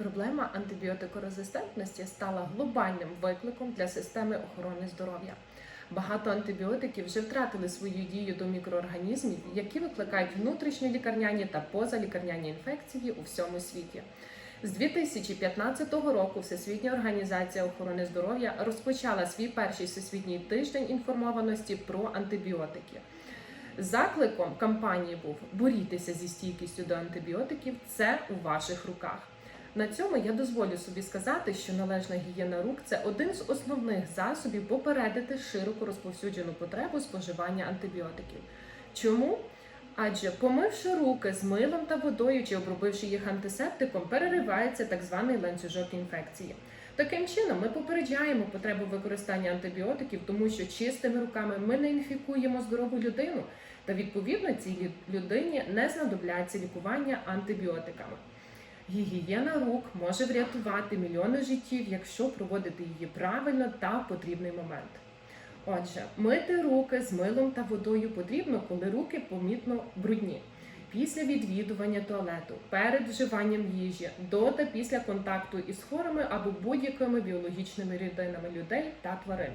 Проблема антибіотикорезистентності стала глобальним викликом для системи охорони здоров'я. Багато антибіотиків вже втратили свою дію до мікроорганізмів, які викликають внутрішньолікарняні та позалікарняні інфекції у всьому світі. З 2015 року Всесвітня організація охорони здоров'я розпочала свій перший всесвітній тиждень інформованості про антибіотики. Закликом кампанії був борітися зі стійкістю до антибіотиків. Це у ваших руках. На цьому я дозволю собі сказати, що належна гігієна рук це один з основних засобів попередити широко розповсюджену потребу споживання антибіотиків. Чому? Адже помивши руки з милом та водою чи обробивши їх антисептиком, переривається так званий ланцюжок інфекції. Таким чином, ми попереджаємо потребу використання антибіотиків, тому що чистими руками ми не інфікуємо здорову людину, та відповідно цій людині не знадобляться лікування антибіотиками. Гігієна рук може врятувати мільйони життів, якщо проводити її правильно та в потрібний момент. Отже, мити руки з милом та водою потрібно, коли руки помітно брудні. Після відвідування туалету, перед вживанням їжі, до та після контакту із хворими або будь-якими біологічними рідинами людей та тварин.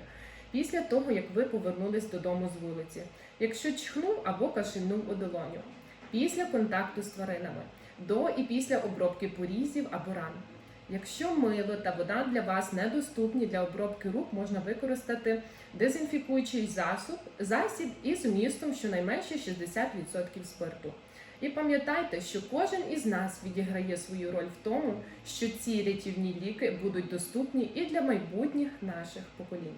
Після того, як ви повернулись додому з вулиці, якщо чхнув або кашельнув у долоню, після контакту з тваринами, до і після обробки порізів або ран. Якщо мило та вода для вас недоступні для обробки рук, можна використати дезінфікуючий засіб, засіб із вмістом щонайменше 60% спирту. І пам'ятайте, що кожен із нас відіграє свою роль в тому, що ці рятівні ліки будуть доступні і для майбутніх наших поколінь.